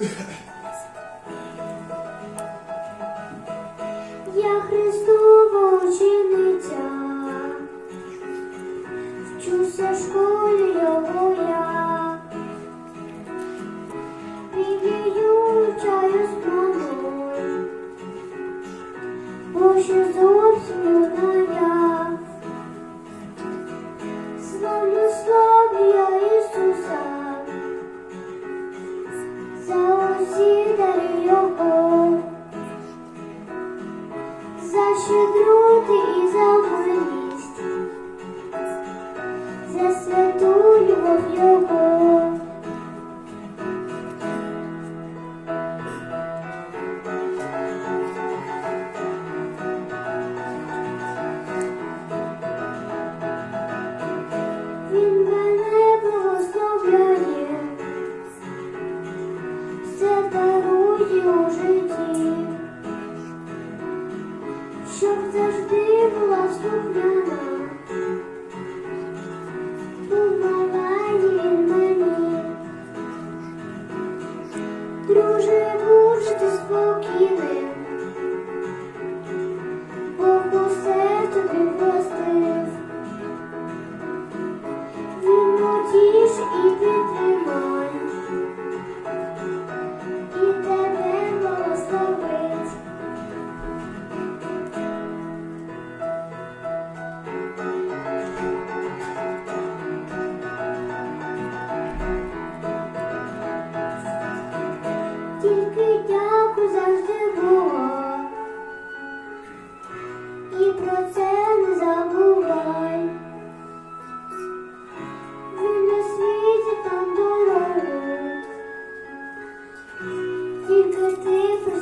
Я Христова учениця, вчуся в школі його я. Підію чаю з мамою, бо ще зовсім юна я. За щедроти і за милість, за святу любов Його. Він мене благословляє, все дарує у житті, Друже, будьте спокійним, Тільки дякую завжди було, і про це не забувай. Він на світі там дорогу, тільки ти про